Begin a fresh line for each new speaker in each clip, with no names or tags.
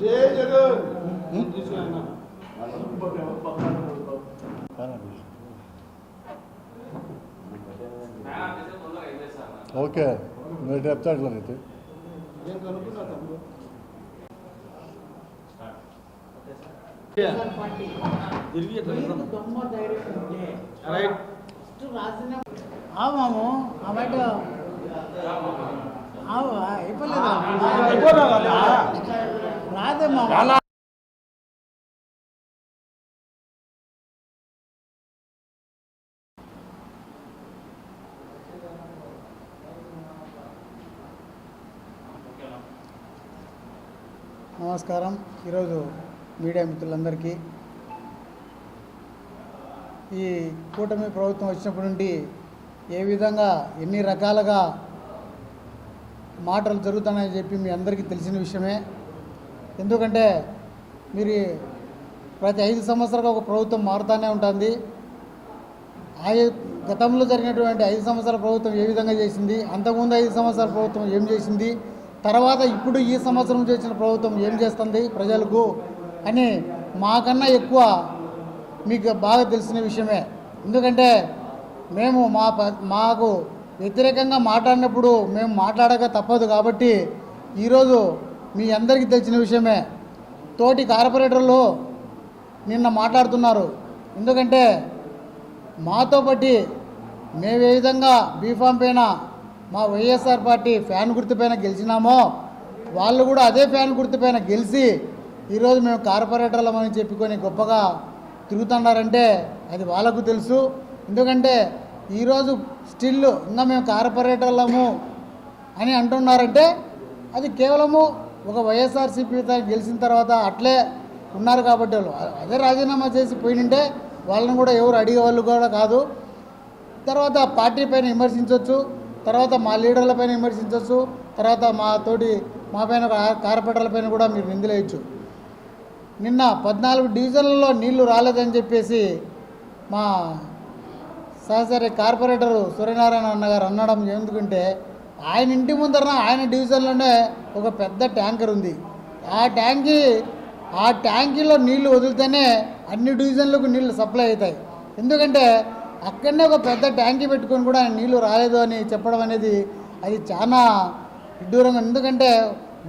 జై జగన్.
ఓకే.
నేను కనుక్కున్నా తమ్ముడు
వైఎస్ఆర్ పార్టీ మీకు దమ్మ ధైర్యం ఉంటే ఫస్ట్ రాసిన ఆమాము ఆ బయట అయిపోలేదు? నమస్కారం. ఈరోజు మీడియా మిత్రులందరికీ ఈ కూటమి ప్రభుత్వం వచ్చినప్పటి నుండి ఏ విధంగా ఎన్ని రకాలుగా మాటలు జరుగుతున్నాయని చెప్పి మీ అందరికీ తెలిసిన విషయమే. ఎందుకంటే మీరు ప్రతి ఐదు సంవత్సరాలకు ఒక ప్రభుత్వం మారుతూనే ఉంటుంది. ఆ గతంలో జరిగినటువంటి ఐదు సంవత్సరాల ప్రభుత్వం ఏ విధంగా చేసింది అంతకుముందు ఐదు సంవత్సరాల ప్రభుత్వం ఏం చేసింది తర్వాత ఇప్పుడు ఈ సంవత్సరం చేసిన ప్రభుత్వం ఏం చేస్తుంది ప్రజలకు అని మాకన్నా ఎక్కువ మీకు బాగా తెలిసిన విషయమే. ఎందుకంటే మేము మా ప- మాకు వ్యతిరేకంగా మాట్లాడినప్పుడు మేము మాట్లాడక తప్పదు కాబట్టి ఈరోజు మీ అందరికీ తెలిసిన విషయమే. తోటి కార్పొరేటర్లు నిన్న మాట్లాడుతున్నారు. ఎందుకంటే మాతో బట్టి మేము ఏ విధంగా బీఫామ్ పైన మా వైఎస్ఆర్ పార్టీ ఫ్యాన్ గుర్తు పైన గెలిచినామో వాళ్ళు కూడా అదే ఫ్యాన్ గుర్తు పైన గెలిచి ఈరోజు మేము కార్పొరేటర్లమని చెప్పుకొని గొప్పగా తిరుగుతున్నారంటే అది వాళ్ళకు తెలుసు. ఎందుకంటే ఈరోజు స్టిల్ ఇంకా మేము కార్పొరేటర్లము అని అంటున్నారంటే అది కేవలము ఒక వైఎస్ఆర్సీపీ గెలిచిన తర్వాత అట్లే ఉన్నారు కాబట్టి వాళ్ళు. అదే రాజీనామా చేసి పోయినంటే వాళ్ళని కూడా ఎవరు అడిగే వాళ్ళు కూడా కాదు. తర్వాత పార్టీ పైన విమర్శించవచ్చు తర్వాత మా లీడర్ల పైన విమర్శించవచ్చు తర్వాత మా తోటి మా పైన కార్పొరేటర్ల పైన కూడా మీరు నిందలేయచ్చు. నిన్న పద్నాలుగు డివిజన్లలో నీళ్ళు రాలేదని చెప్పేసి మా సహచరి కార్పొరేటరు సూర్యనారాయణ అన్నగారు అనడం ఎందుకంటే ఆయన ఇంటి ముందర ఆయన డివిజన్లోనే ఒక పెద్ద ట్యాంకర్ ఉంది. ఆ ట్యాంకీ ఆ ట్యాంకీలో నీళ్ళు వదిలితేనే అన్ని డివిజన్లకు నీళ్ళు సప్లై అవుతాయి. ఎందుకంటే అక్కడనే ఒక పెద్ద ట్యాంకీ పెట్టుకొని కూడా ఆయన నీళ్ళు రాలేదు అని చెప్పడం అనేది అది చాలా విడ్డూరంగా ఎందుకంటే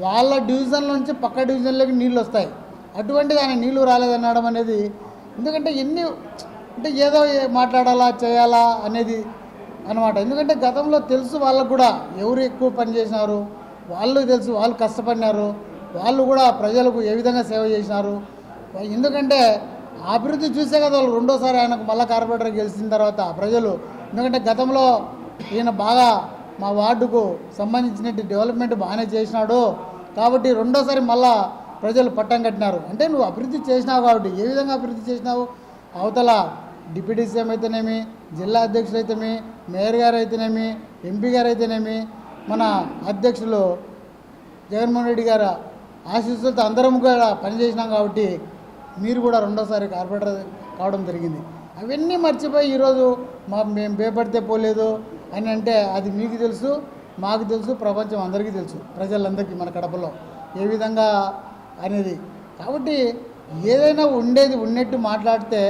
వాళ్ళ డివిజన్ నుంచి పక్క డివిజన్లోకి నీళ్ళు వస్తాయి. అటువంటిది ఆయన నీళ్ళు రాలేదనడం అనేది ఎందుకంటే ఎన్ని అంటే ఏదో మాట్లాడాలా చేయాలా అనేది అనమాట ఎందుకంటే గతంలో తెలుసు వాళ్ళకు కూడా ఎవరు ఎక్కువ పని చేసినారు వాళ్ళు తెలుసు వాళ్ళు కష్టపడినారు వాళ్ళు కూడా ప్రజలకు ఏ విధంగా సేవ చేసినారు. ఎందుకంటే అభివృద్ధి చూసే కదా వాళ్ళు రెండోసారి ఆయనకు మళ్ళా కార్పొరేటర్ గెలిచిన తర్వాత ప్రజలు. ఎందుకంటే గతంలో ఈయన బాగా మా వార్డుకు సంబంధించినట్టు డెవలప్మెంట్ బాగానే చేసినాడు. కాబట్టి రెండోసారి మళ్ళా ప్రజలు పట్టం కట్టినారు. అంటే నువ్వు అభివృద్ధి చేసినావు కాబట్టి ఏ విధంగా అభివృద్ధి చేసినావు? అవతల డిప్యూటీ సీఎం అయితేనేమి జిల్లా అధ్యక్షులు అయితేనేమి మేయర్ గారు అయితేనేమి ఎంపీ గారు అయితేనేమి మన అధ్యక్షులు జగన్మోహన్ రెడ్డి గారు ఆశీస్సులతో అందరం కూడా పనిచేసినాం కాబట్టి మీరు కూడా రెండోసారి కార్పొరేటర్ కావడం జరిగింది. అవన్నీ మర్చిపోయి ఈరోజు మా మేము భయపడితే పోలేదు అని అంటే అది మీకు తెలుసు మాకు తెలుసు ప్రపంచం అందరికీ తెలుసు ప్రజలందరికీ మన కడపలో. ఏ విధంగా అనేది. కాబట్టి ఏదైనా ఉండేది ఉన్నట్టు మాట్లాడితే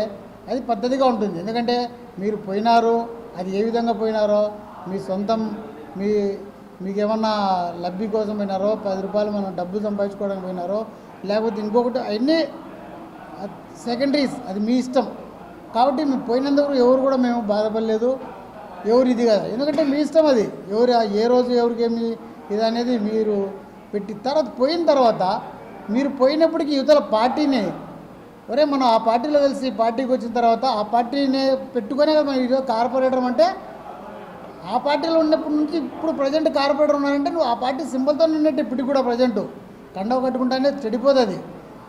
అది పద్ధతిగా ఉంటుంది. ఎందుకంటే మీరు పోయినారు అది ఏ విధంగా పోయినారో మీ సొంతం మీ మీకు ఏమన్నా లబ్ధి కోసం పోయినారో పది రూపాయలు మనం డబ్బు సంపాదించుకోవడానికి పోయినారో లేకపోతే ఇంకొకటి అవన్నీ సెకండరీస్ అది మీ ఇష్టం. కాబట్టి మేము పోయినందుకు ఎవరు కూడా మేము బాధపడలేదు. ఎవరు ఇది కదా. ఎందుకంటే మీ ఇష్టం అది. ఎవరు ఏ రోజు ఎవరికి ఏమి ఇది అనేది మీరు పెట్టి తర్వాత పోయిన తర్వాత మీరు పోయినప్పటికీ యువతల పార్టీని. ఒరే మనం ఆ పార్టీలో కలిసి పార్టీకి వచ్చిన తర్వాత ఆ పార్టీని పెట్టుకునే కదా మనం ఈరోజు కార్పొరేటర్ అంటే? ఆ పార్టీలో ఉన్నప్పటి నుంచి ఇప్పుడు ప్రజెంట్ కార్పొరేటర్ ఉన్నారంటే నువ్వు ఆ పార్టీ సింబల్తో ఉన్నట్టు ఇప్పటికి కూడా ప్రజెంట్. కండవ కట్టుకుంటానే చెడిపోతుంది.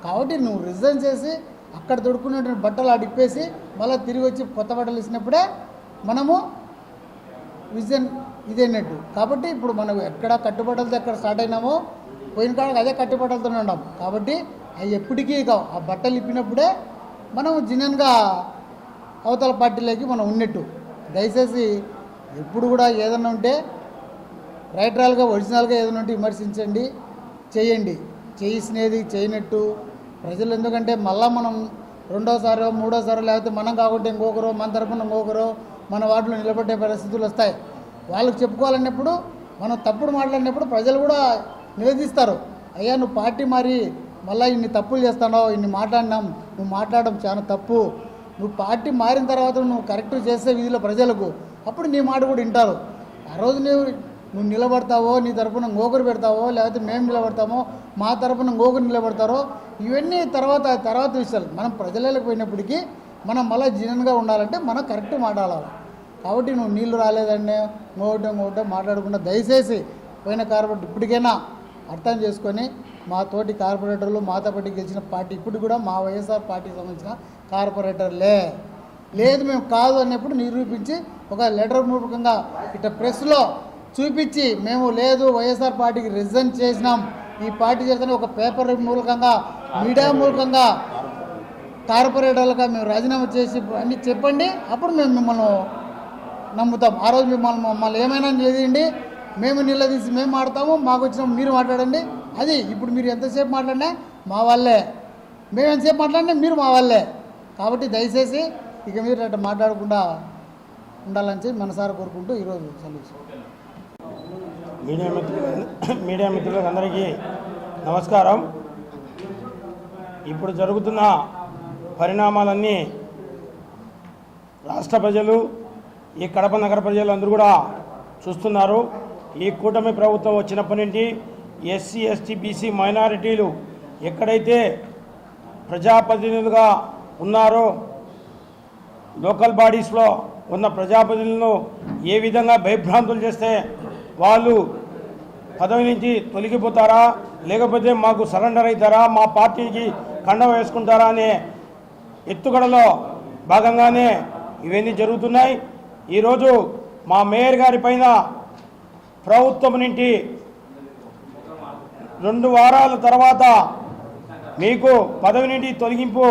కాబట్టి నువ్వు రిజైన్ చేసి అక్కడ దొడుకున్నటువంటి బట్టలు అడిపేసి మళ్ళీ తిరిగి వచ్చి కొత్త బట్టలు ఇచ్చినప్పుడే మనము విజన్ ఇదైనట్టు. కాబట్టి ఇప్పుడు మనం ఎక్కడ కట్టుబట్టలతో ఎక్కడ స్టార్ట్ అయినామో పోయిన కాడికి అదే కట్టుబట్టలతోనే ఉన్నాం కాబట్టి అవి ఎప్పటికీ ఆ బట్టలు ఇప్పినప్పుడే మనం జెన్యున్గా అవతల పార్టీలోకి మనం ఉన్నట్టు. దయచేసి ఎప్పుడు కూడా ఏదైనా ఉంటే రైటరాల్గా ఒరిజినల్గా ఏదైనా ఉంటే విమర్శించండి చేయండి. చేసినది చేయనట్టు. ప్రజలు ఎందుకంటే మళ్ళా మనం రెండోసారో మూడోసారో లేకపోతే మనం కాకుండా ఇంకొకరు మన తరపున ఇంకొకరు మన వాటిలో నిలబడే పరిస్థితులు వస్తాయి. వాళ్ళకి చెప్పుకోవాలన్నప్పుడు మనం తప్పుడు మాట్లాడినప్పుడు ప్రజలు కూడా నివేదిస్తారు. అయ్యా నువ్వు పార్టీ మారి మళ్ళీ ఇన్ని తప్పులు చేస్తున్నావు ఇన్ని మాట్లాడినాం నువ్వు మాట్లాడడం చాలా తప్పు. నువ్వు పార్టీ మారిన తర్వాత నువ్వు కరెక్ట్ చేసే విధిలో ప్రజలకు అప్పుడు నీ మాట కూడా వింటారు. ఆ రోజు నువ్వు నువ్వు నిలబడతావో నీ తరపున గోకరు పెడతావో లేకపోతే మేము నిలబడతామో మా తరపున గోకరు నిలబడతారో ఇవన్నీ తర్వాత తర్వాత విషయాలు. మనం ప్రజలకు పోయినప్పటికీ మనం మళ్ళీ జనంగా ఉండాలంటే మనం కరెక్ట్ మాట్లాడాలి. కాబట్టి నువ్వు నీళ్ళు రాలేదండి ఇంకోటి ఇంకొకటి మాట్లాడకుండా దయచేసి పోయిన కార్పొరేటర్ ఇప్పటికైనా అర్థం చేసుకొని మా తోటి కార్పొరేటర్లు మాతో పాటు గెలిచిన పార్టీ ఇప్పుడు కూడా మా వైఎస్ఆర్ పార్టీకి సంబంధించిన కార్పొరేటర్లే. లేదు మేము కాదు అన్నప్పుడు నిరూపించి ఒక లెటర్ మూలకంగా ఇట్లా ప్రెస్లో చూపించి మేము లేదు వైఎస్ఆర్ పార్టీకి రిజైన్ చేసినాం. ఈ పార్టీ చేసిన ఒక పేపర్ మూలకంగా మీడియా మూలకంగా కార్పొరేటర్లుగా మేము రాజీనామా చేసి అన్ని చెప్పండి. అప్పుడు మేము మిమ్మల్ని నమ్ముతాం. ఆ రోజు మిమ్మల్ని మమ్మల్ని ఏమైనా చేయండి. మేము నిలదీసి మేము మాడతాము మాకు వచ్చిన మీరు మాట్లాడండి. అది ఇప్పుడు మీరు ఎంతసేపు మాట్లాడినా మా వాళ్ళే. మేము ఎంతసేపు మాట్లాడినా మీరు మా వాళ్ళే. కాబట్టి దయచేసి ఇక మీరు అట్లా మాట్లాడకుండా ఉండాలని చెప్పి మనసారా కోరుకుంటూ ఈరోజు సెలవు
మీడియా మిత్రులు మీడియా మిత్రులకు అందరికీ నమస్కారం. ఇప్పుడు జరుగుతున్న పరిణామాలన్నీ రాష్ట్ర ప్రజలు ఈ కడప నగర ప్రజలు అందరూ కూడా చూస్తున్నారు. ఈ కూటమి ప్రభుత్వం వచ్చినప్పటి నుండి ఎస్సీ ఎస్టీ బీసీ మైనారిటీలు ఎక్కడైతే ప్రజాప్రతినిధులుగా ఉన్నారో లోకల్ బాడీస్లో ఉన్న ప్రజాప్రతినిధులను ఏ విధంగా భయభ్రాంతులు చేస్తే వాళ్ళు పదవి నుంచి తొలగిపోతారా? లేకపోతే మాకు సరెండర్ అవుతారా? మా పార్టీకి కండ వేసుకుంటారా అనే ఎత్తుగడలో భాగంగానే ఇవన్నీ జరుగుతున్నాయి. ఈరోజు మా మేయర్ గారి పైన ప్రభుత్వం నుండి రెండు వారాల తర్వాత మీకు పదవి నుండి తొలగింపు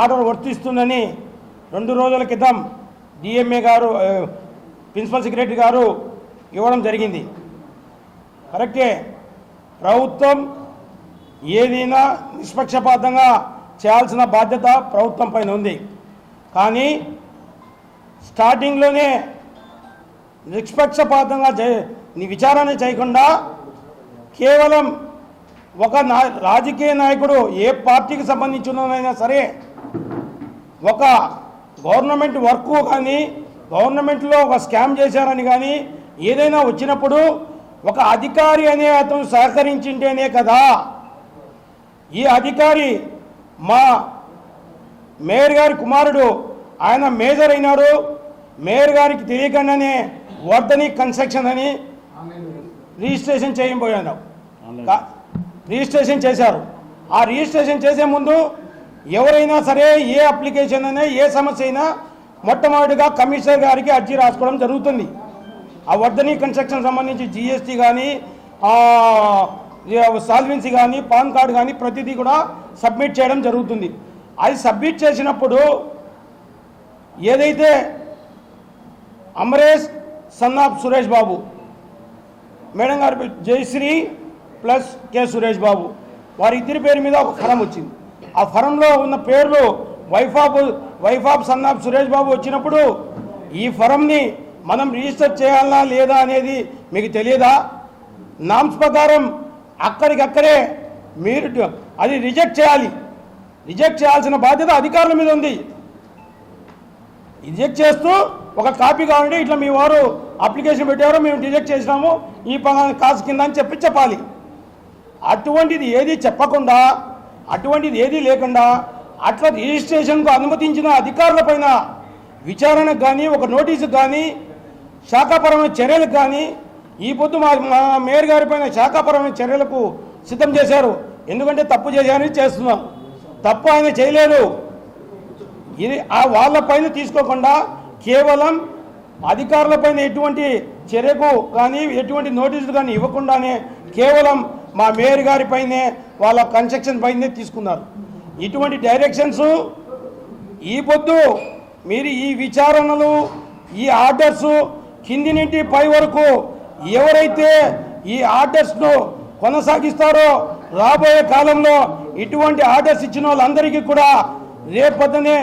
ఆర్డర్ వర్తిస్తుందని రెండు రోజుల క్రితం డిఎంఏ గారు ప్రిన్సిపల్ సెక్రటరీ గారు ఇవ్వడం జరిగింది. కరెక్టే. ప్రభుత్వం ఏదైనా నిష్పక్షపాతంగా చేయాల్సిన బాధ్యత ప్రభుత్వం పైన ఉంది. కానీ స్టార్టింగ్లోనే నిష్పక్షపాతంగా చే నీ విచారణ చేయకుండా కేవలం ఒక నా రాజకీయ నాయకుడు ఏ పార్టీకి సంబంధించినైనా సరే ఒక గవర్నమెంట్ వర్క్ కానీ గవర్నమెంట్లో ఒక స్కామ్ చేశారని కానీ ఏదైనా వచ్చినప్పుడు ఒక అధికారి అనే అతను సహకరించింటేనే కదా. ఈ అధికారి మా మేయర్ గారి కుమారుడు ఆయన మేజర్ అయినాడు. మేయర్ గారికి తెలియకుండానే వర్ధని కన్స్ట్రక్షన్ అని రిజిస్ట్రేషన్ చేయబోయాను రిజిస్ట్రేషన్ చేశారు. ఆ రిజిస్ట్రేషన్ చేసే ముందు ఎవరైనా సరే ఏ అప్లికేషన్ అయినా ఏ సమస్య అయినా మొట్టమొదటిగా కమిషనర్ గారికి అర్జీ రాసుకోవడం జరుగుతుంది. ఆ వర్ధని కన్స్ట్రక్షన్ సంబంధించి జిఎస్టీ కానీ సాల్వెన్సీ కానీ పాన్ కార్డు కానీ ప్రతిదీ కూడా సబ్మిట్ చేయడం జరుగుతుంది. అది సబ్మిట్ చేసినప్పుడు ఏదైతే Amaresh son of Suresh Babu madam గారి జయశ్రీ ప్లస్ కె సురేష్ బాబు. వారి ఇద్దరి పేరు మీద ఒక ఫరం వచ్చింది. ఆ ఫరంలో ఉన్న పేర్లు wife of wife of son of Suresh Babu వచ్చినప్పుడు ఈ ఫరంని మనం రిజిస్టర్ చేయాలా లేదా అనేది మీకు తెలియదా? నామ్స్ ప్రకారం అక్కడికక్కడే మీరు అది రిజెక్ట్ చేయాలి. రిజెక్ట్ చేయాల్సిన బాధ్యత అధికారుల మీద ఉంది. రిజెక్ట్ చేస్తూ ఒక కాపీ కావాలంటే ఇట్లా మీ వారు అప్లికేషన్ పెట్టారు మేము రిజెక్ట్ చేసినాము ఈ పలానా కాసు కింద అని చెప్పి చెప్పాలి. అటువంటిది ఏది చెప్పకుండా అటువంటిది ఏది లేకుండా అట్లా రిజిస్ట్రేషన్కు అనుమతించిన అధికారుల పైన విచారణకు కానీ ఒక నోటీసుకు కానీ శాఖాపరమైన చర్యలకు కానీ ఈ పొద్దు మా మేయర్ గారి పైన శాఖాపరమైన చర్యలకు సిద్ధం చేశారు. ఎందుకంటే తప్పు చేశారని చేస్తున్నాం. తప్పు ఆయన చేయలేదు. ఇది ఆ వాళ్ళ పైన తీసుకోకుండా కేవలం అధికారులపైన ఎటువంటి చర్యకు కానీ ఎటువంటి నోటీసులు కానీ ఇవ్వకుండానే కేవలం మా మేయర్ గారి పైనే వాళ్ళ కన్స్ట్రక్షన్ పైనే తీసుకున్నారు. ఇటువంటి డైరెక్షన్స్ ఈ పొద్దు మీరు ఈ విచారణలు ఈ ఆర్డర్స్ కింది నుండి పై వరకు ఎవరైతే ఈ ఆర్డర్స్ను కొనసాగిస్తారో రాబోయే కాలంలో ఇటువంటి ఆర్డర్స్ ఇచ్చిన వాళ్ళందరికీ కూడా రేపొద్దునే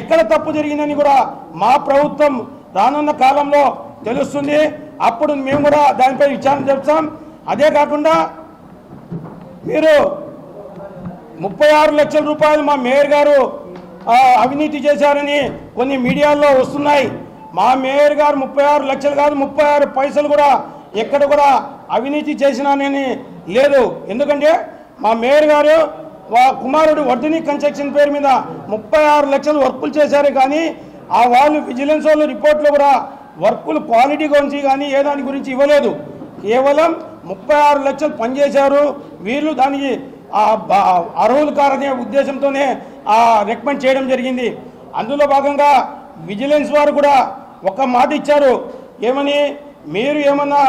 ఎక్కడ తప్పు జరిగిందని కూడా మా ప్రభుత్వం రానున్న కాలంలో తెలుస్తుంది. అప్పుడు మేము కూడా దానిపై విచారణ చెప్తాం అదే కాకుండా మీరు ముప్పై ఆరు లక్షల రూపాయలు మా మేయర్ గారు అవినీతి చేశారని కొన్ని మీడియాల్లో వస్తున్నాయి. మా మేయర్ గారు ముప్పై ఆరు లక్షలు కాదు ముప్పై ఆరు పైసలు కూడా ఎక్కడ కూడా అవినీతి చేసినానని లేదు. ఎందుకంటే మా మేయర్ గారు కుమారుడు వర్ధిని కన్స్ట్రక్షన్ పేరు మీద ముప్పై ఆరు లక్షలు వర్కులు చేశారు కానీ ఆ వాళ్ళు విజిలెన్స్ వాళ్ళు రిపోర్ట్లో కూడా వర్కులు క్వాలిటీ గురించి కానీ ఏ దాని గురించి ఇవ్వలేదు. కేవలం ముప్పై ఆరు లక్షలు పనిచేశారు. వీళ్ళు దానికి ఆ అర్హులు కారనే ఉద్దేశంతోనే ఆ రికమెండ్ చేయడం జరిగింది. అందులో భాగంగా విజిలెన్స్ వారు కూడా ఒక మాట ఇచ్చారు. ఏమని? మీరు ఏమన్నా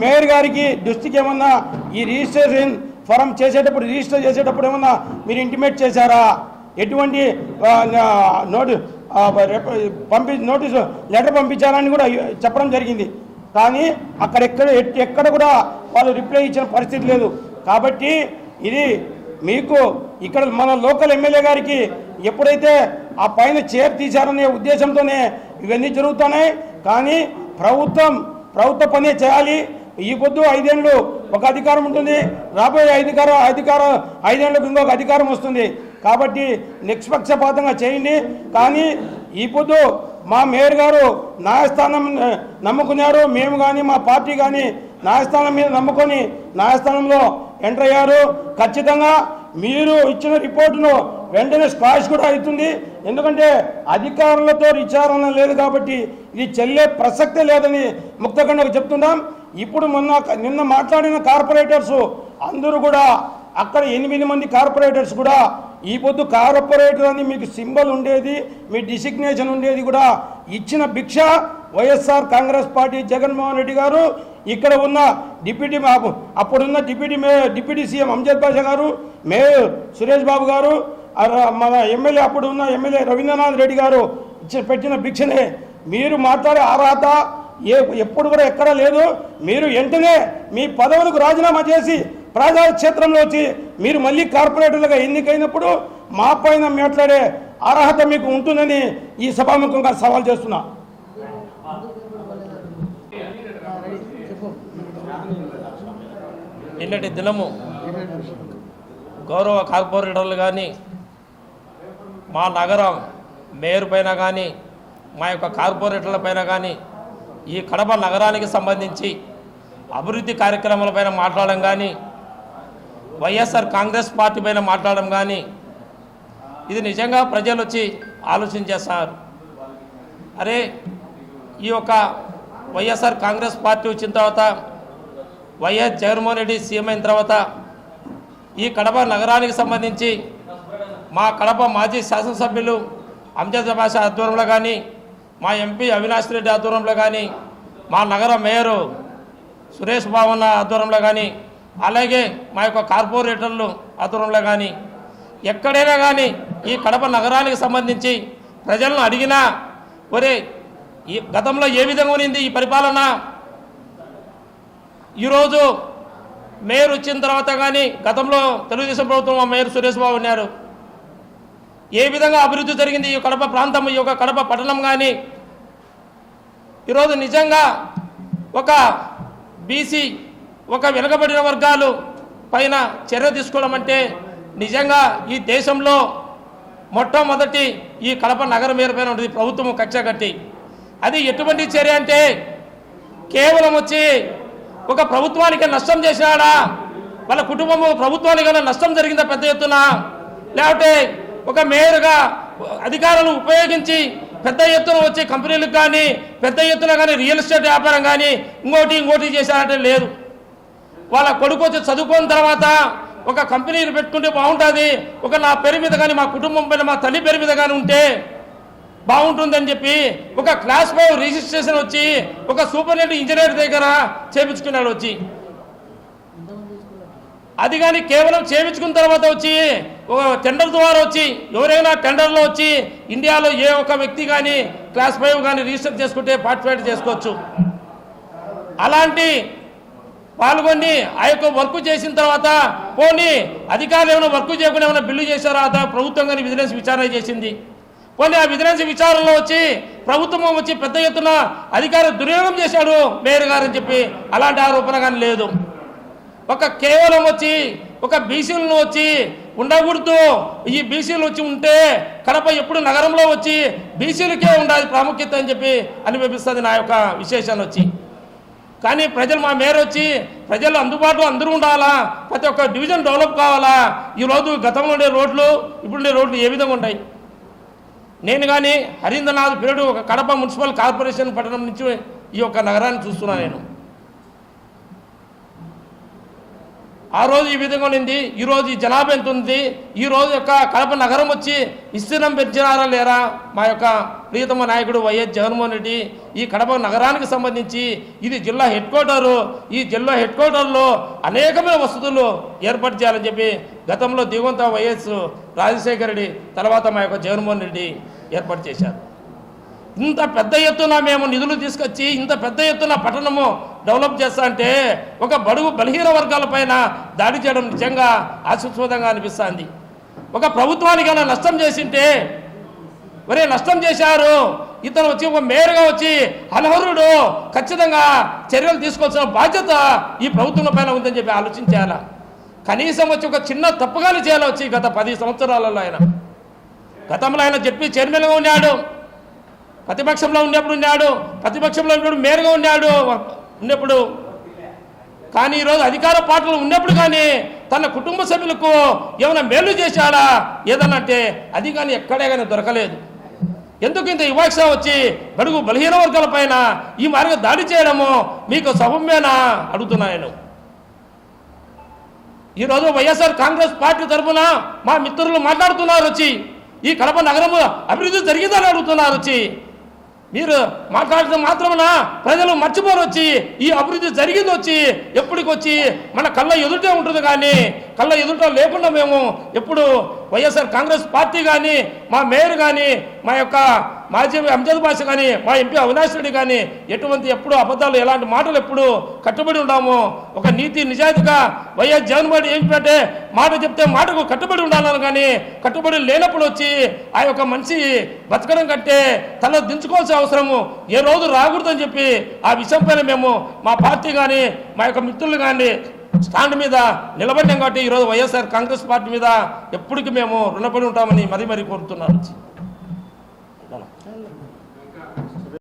మేయర్ గారికి దృష్టికి ఏమన్నా ఈ రిజిస్ట్రేషన్ ఫారం చేసేటప్పుడు రిజిస్టర్ చేసేటప్పుడు ఏమన్నా మీరు ఇంటిమేట్ చేశారా? ఎటువంటి నోటి పంపి నోటీసు లెటర్ పంపించారని కూడా చెప్పడం జరిగింది. కానీ అక్కడెక్కడ ఎక్కడ కూడా వాళ్ళు రిప్లై ఇచ్చిన పరిస్థితి లేదు. కాబట్టి ఇది మీకు ఇక్కడ మన లోకల్ ఎమ్మెల్యే గారికి ఎప్పుడైతే ఆ పైన చైర్ తీశారనే ఉద్దేశంతోనే ఇవన్నీ జరుగుతున్నాయి. కానీ ప్రభుత్వం ప్రభుత్వ పనే చేయాలి. ఈ పొద్దు ఐదేళ్ళు ఒక అధికారం ఉంటుంది. రాబోయే అధికారం అధికారం ఐదేళ్ళకు ఇంకొక అధికారం వస్తుంది. కాబట్టి నిష్పక్షపాతంగా చేయండి. కానీ ఈ పొద్దు మా మేయర్ గారు న్యాయస్థానం నమ్ముకున్నారు. మేము కానీ మా పార్టీ కానీ న్యాయస్థానం మీద నమ్ముకొని న్యాయస్థానంలో ఎంటర్ అయ్యారు. ఖచ్చితంగా మీరు ఇచ్చిన రిపోర్టును వెంటనే స్క్వాష్ కూడా అవుతుంది. ఎందుకంటే అధికారులతో విచారణ లేదు కాబట్టి ఇది చెల్లే ప్రసక్తే లేదని ముక్తఖండకు చెప్తున్నాం. ఇప్పుడు మొన్న నిన్న మాట్లాడిన కార్పొరేటర్స్ అందరూ కూడా అక్కడ ఎనిమిది మంది కార్పొరేటర్స్ కూడా ఈ పొద్దు కార్పొరేటర్ అని మీకు సింబల్ ఉండేది మీ డిసిగ్నేషన్ ఉండేది కూడా. ఇచ్చిన భిక్ష వైఎస్ఆర్ కాంగ్రెస్ పార్టీ జగన్మోహన్ రెడ్డి గారు ఇక్కడ ఉన్న డిప్యూటీ మా- అప్పుడున్న డిప్యూటీ మే డిప్యూటీ సీఎం అంజద్ బాషా గారు మేయర్ సురేష్ బాబు గారు మన ఎమ్మెల్యే అప్పుడు ఉన్న ఎమ్మెల్యే రవీంద్రనాథ్ రెడ్డి గారు పెట్టిన భిక్షనే. మీరు మాట్లాడే అర్హత ఏ ఎప్పుడు కూడా ఎక్కడా లేదు. మీరు వెంటనే మీ పదవులకు రాజీనామా చేసి ప్రజా క్షేత్రంలో వచ్చి మీరు మళ్ళీ కార్పొరేటర్లుగా ఎన్నికైనప్పుడు మా పైన మాట్లాడే అర్హత మీకు ఉంటుందని ఈ సభాముఖంగా సవాల్ చేస్తున్నా.
నిన్నటి దినము గౌరవ కార్పొరేటర్లు కానీ మా నగరం మేయర్ పైన కానీ మా యొక్క కార్పొరేటర్ల పైన కానీ ఈ కడప నగరానికి సంబంధించి అభివృద్ధి కార్యక్రమాలపైన మాట్లాడడం కానీ వైఎస్ఆర్ కాంగ్రెస్ పార్టీ పైన మాట్లాడడం కానీ ఇది నిజంగా ప్రజలు వచ్చి ఆలోచించేస్తారు. అరే ఈ యొక్క వైఎస్ఆర్ కాంగ్రెస్ పార్టీ వచ్చిన తర్వాత వైఎస్ జగన్మోహన్ రెడ్డి సీఎం అయిన తర్వాత ఈ కడప నగరానికి సంబంధించి మా కడప మాజీ శాసనసభ్యులు అంజద్ భాష ఆధ్వర్యంలో కానీ మా ఎంపీ అవినాష్ రెడ్డి ఆధ్వర్యంలో కానీ మా నగర మేయరు సురేష్ బాబన్న ఆధ్వర్యంలో కానీ అలాగే మా యొక్క కార్పొరేటర్లు ఆధ్వర్యంలో కానీ ఎక్కడైనా కానీ ఈ కడప నగరానికి సంబంధించి ప్రజలను అడిగినా ఒరే ఈ గతంలో ఏ విధంగా ఉన్నింది ఈ పరిపాలన? ఈరోజు మేయర్ వచ్చిన తర్వాత కానీ గతంలో తెలుగుదేశం ప్రభుత్వం మేయర్ సురేష్ బాబు ఉన్నారు ఏ విధంగా అభివృద్ధి జరిగింది ఈ కడప ప్రాంతం ఈ యొక్క కడప పట్టణం కానీ ఈరోజు నిజంగా ఒక బీసీ ఒక వెనుకబడిన వర్గాలు పైన చర్య తీసుకోవడం అంటే నిజంగా ఈ దేశంలో మొట్టమొదటి ఈ కడప నగర మేయర్ పైన ఉంటుంది? ప్రభుత్వం కక్ష కట్టి. అది ఎటువంటి చర్య అంటే కేవలం వచ్చి ఒక ప్రభుత్వానికి నష్టం చేసినాడా? వాళ్ళ కుటుంబము ప్రభుత్వానికి నష్టం జరిగిందా పెద్ద ఎత్తున? లేకపోతే ఒక మేయర్గా అధికారులు ఉపయోగించి పెద్ద ఎత్తున వచ్చే కంపెనీలకు కానీ పెద్ద ఎత్తున కానీ రియల్ ఎస్టేట్ వ్యాపారం కానీ ఇంకోటి ఇంకోటి చేశారంటే లేదు. వాళ్ళ కొడుకు వచ్చి చదువుకున్న తర్వాత ఒక కంపెనీలు పెట్టుకుంటే బాగుంటుంది. ఒక నా పేరు మీద కానీ మా కుటుంబం పైన మా తల్లి పేరు మీద కానీ ఉంటే బాగుంటుందని చెప్పి ఒక క్లాస్ ఫైవ్ రిజిస్ట్రేషన్ వచ్చి ఒక సూపరింటెండెంట్ ఇంజనీర్ దగ్గర చేపించుకున్నాడు వచ్చి. అది కానీ కేవలం చేపించుకున్న తర్వాత వచ్చి ఒక టెండర్ ద్వారా వచ్చి ఎవరైనా టెండర్లో వచ్చి ఇండియాలో ఏ ఒక్క వ్యక్తి కానీ క్లాస్ ఫైవ్ కానీ రిజిస్టర్ చేసుకుంటే పార్టిసిపేట్ చేసుకోవచ్చు. అలాంటి పాల్గొని ఆ యొక్క వర్క్ చేసిన తర్వాత పోనీ అధికారులు ఏమైనా వర్క్ చేయకుండా ఏమైనా బిల్లు చేశారా? అదా ప్రభుత్వం కానీ విజిలెన్స్ విచారణ చేసింది. పోనీ ఆ విజిలెన్స్ విచారణలో వచ్చి ప్రభుత్వం వచ్చి పెద్ద ఎత్తున అధికార దుర్యోగం చేశాడు మేయర్ గారు అని చెప్పి అలాంటి ఆరోపణ కానీ లేదు. ఒక కేవలం వచ్చి ఒక బీసీలను వచ్చి ఉండకూడదు. ఈ బీసీలు వచ్చి ఉంటే కడప ఎప్పుడు నగరంలో వచ్చి బీసీలకే ఉండాలి ప్రాముఖ్యత అని చెప్పి అనిపిస్తుంది నా యొక్క విశేషాన్ని వచ్చి. కానీ ప్రజలు మా మేర వచ్చి ప్రజలు అందుబాటులో అందరూ ఉండాలా? ప్రతి ఒక్క డివిజన్ డెవలప్ కావాలా? ఈరోజు గతంలో ఉండే రోడ్లు ఇప్పుడు ఉండే రోడ్లు ఏ విధంగా ఉంటాయి నేను కానీ హరీంద్రనాథ్ పీరియడ్ ఒక కడప మున్సిపల్ కార్పొరేషన్ పట్టణం నుంచి ఈ యొక్క నగరాన్ని చూస్తున్నాను నేను. ఆ రోజు ఈ విధంగా ఉండింది. ఈ రోజు ఈ జనాభా ఎంత ఉంది? ఈ రోజు యొక్క కడప నగరం వచ్చి విస్తీర్ణం పెంచినారా లేరా? మా యొక్క ప్రియతమ నాయకుడు వైఎస్ జగన్మోహన్ రెడ్డి ఈ కడప నగరానికి సంబంధించి ఇది జిల్లా హెడ్ క్వార్టరు. ఈ జిల్లా హెడ్ క్వార్టర్లో అనేకమైన వసతులు ఏర్పాటు చేయాలని చెప్పి గతంలో దిగువంత వైఎస్ రాజశేఖర రెడ్డి తర్వాత మా యొక్క జగన్మోహన్ రెడ్డి ఏర్పాటు చేశారు. ఇంత పెద్ద ఎత్తున మేము నిధులు తీసుకొచ్చి ఇంత పెద్ద ఎత్తున పట్టణము డెవలప్ చేస్తా అంటే ఒక బడుగు బలహీన వర్గాలపైన దాడి చేయడం నిజంగా ఆశీస్వాదంగా అనిపిస్తుంది. ఒక ప్రభుత్వానికి అలా నష్టం చేసింటే ఒరే నష్టం చేశారు ఇతను వచ్చి ఒక మేయర్గా వచ్చి అనర్హుడు ఖచ్చితంగా చర్యలు తీసుకోవాల్సిన బాధ్యత ఈ ప్రభుత్వం పైన ఉందని చెప్పి ఆలోచించాలా. కనీసం వచ్చి ఒక చిన్న తప్పుగానే చేయాలి వచ్చి గత పది సంవత్సరాలలో ఆయన. గతంలో ఆయన చెప్పి చైర్మన్గా ఉన్నాడు. ప్రతిపక్షంలో ఉన్నప్పుడు ఉన్నాడు ప్రతిపక్షంలో ఉన్నప్పుడు మేరగా ఉన్నాడు ఉన్నప్పుడు. కానీ ఈరోజు అధికార పార్టీలు ఉన్నప్పుడు కానీ తన కుటుంబ సభ్యులకు ఏమైనా మేలు చేశాడా? ఏదన్నా అంటే అది కానీ ఎక్కడే కానీ దొరకలేదు. ఎందుకు ఇంత వివక్ష వచ్చి బడుగు బలహీన వర్గాల పైన ఈ మార్గం దాడి చేయడము మీకు సభమేనా అడుగుతున్నాయను ఈరోజు వైఎస్ఆర్ కాంగ్రెస్ పార్టీ తరఫున మా మిత్రులు మాట్లాడుతున్నారు వచ్చి ఈ కడప నగరము అభివృద్ధి జరిగిందని అడుగుతున్నారు వచ్చి మీరు మాట్లాడితే మాత్రమున? ప్రజలు మర్చిపోరు వచ్చి ఈ అభివృద్ధి జరిగింది వచ్చి ఎప్పటికొచ్చి మన కళ్ళ ఎదుటే ఉంటుంది కానీ కళ్ళ ఎదుట లేకుండా మేము ఎప్పుడు వైఎస్ఆర్ కాంగ్రెస్ పార్టీ కానీ మా మేయర్ కానీ మా యొక్క మాజీ అంజద్ భాష కానీ మా ఎంపీ అవినాష్ రెడ్డి కానీ ఎటువంటి ఎప్పుడు అబద్ధాలు ఎలాంటి మాటలు ఎప్పుడు కట్టుబడి ఉన్నాము ఒక నీతి నిజాయితీగా వైఎస్ జగన్మోహన్ ఏం ఏంటంటే మాట చెప్తే మాటకు కట్టుబడి ఉండాలని కానీ కట్టుబడి లేనప్పుడు వచ్చి ఆ యొక్క మనిషి బతకడం కంటే తల దించుకోవాల్సిన అవసరము ఏ రోజు రాకూడదని చెప్పి ఆ విషయం పైన మేము మా పార్టీ కానీ మా యొక్క మిత్రులు కానీ స్టాండ్ మీద నిలబడ్డాం కాబట్టి ఈరోజు వైఎస్ఆర్ కాంగ్రెస్ పార్టీ మీద ఎప్పటికీ మేము రుణపడి ఉంటామని మరీ మరీ కోరుతున్నాను.